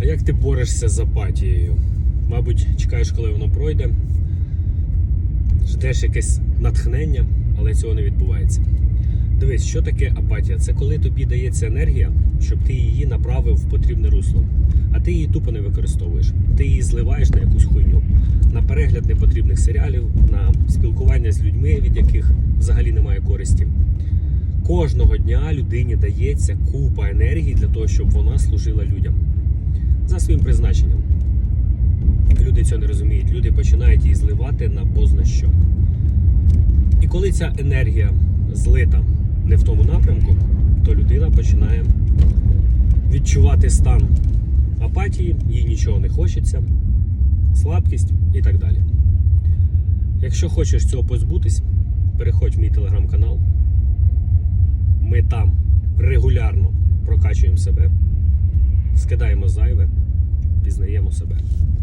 А як ти борешся з апатією? Мабуть, чекаєш, коли воно пройде, ждеш якесь натхнення, але цього не відбувається. Дивись, що таке апатія? Це коли тобі дається енергія, щоб ти її направив в потрібне русло. А ти її тупо не використовуєш. Ти її зливаєш на якусь хуйню, на перегляд непотрібних серіалів, на спілкування з людьми, від яких взагалі немає користі. Кожного дня людині дається купа енергії для того, щоб вона служила людям за своїм призначенням. Люди цього не розуміють. Люди починають її зливати на позна що. І коли ця енергія злита не в тому напрямку, то людина починає відчувати стан апатії, їй нічого не хочеться, слабкість і так далі. Якщо хочеш цього позбутись, переходь в мій телеграм-канал. Ми там регулярно прокачуємо себе, скидаємо зайве, себе.